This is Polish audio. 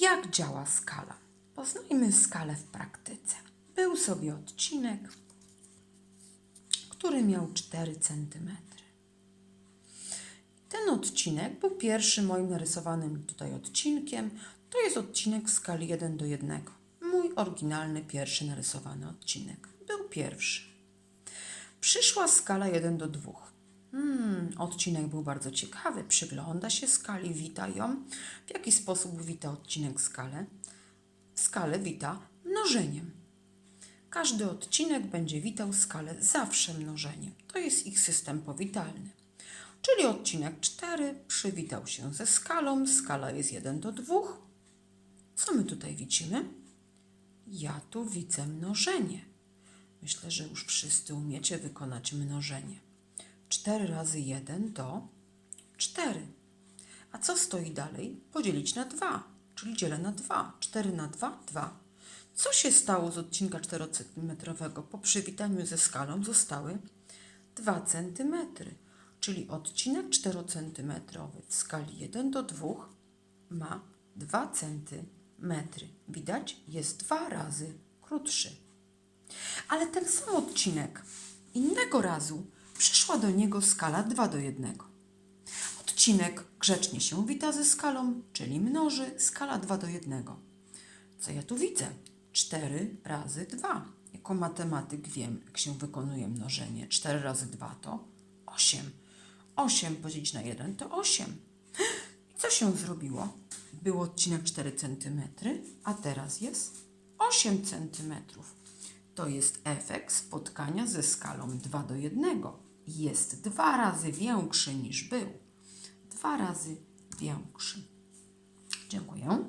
Jak działa skala? Poznajmy skalę w praktyce. Był sobie odcinek, który miał 4 cm. Ten odcinek był pierwszym moim narysowanym tutaj odcinkiem. To jest odcinek w skali 1 do 1. Mój oryginalny pierwszy narysowany odcinek. Był pierwszy. Przyszła skala 1 do 2. Odcinek był bardzo ciekawy. Przygląda się skali, wita ją. W jaki sposób wita odcinek skalę? Skalę wita mnożeniem. Każdy odcinek będzie witał skalę zawsze mnożeniem. To jest ich system powitalny. Czyli odcinek 4 przywitał się ze skalą. Skala jest 1 do 2. Co my tutaj widzimy? Ja tu widzę mnożenie. Myślę, że już wszyscy umiecie wykonać mnożenie. 4 razy 1 to 4. A co stoi dalej? Podzielić na 2, czyli dzielę na 2. 4 na 2, 2. Co się stało z odcinka 4 cm? Po przywitaniu ze skalą zostały 2 cm, czyli odcinek 4 cm w skali 1 do 2 ma 2 cm. Widać? Jest dwa razy krótszy. Ale ten sam odcinek innego razu przyszła do niego skala 2 do 1. Odcinek grzecznie się wita ze skalą, czyli mnoży skala 2 do 1. Co ja tu widzę? 4 razy 2. Jako matematyk wiem, jak się wykonuje mnożenie. 4 razy 2 to 8. 8 podzielić na 1 to 8. I co się zrobiło? Był odcinek 4 cm, a teraz jest 8 cm. To jest efekt spotkania ze skalą 2 do 1. Jest dwa razy większy niż był. Dwa razy większy. Dziękuję.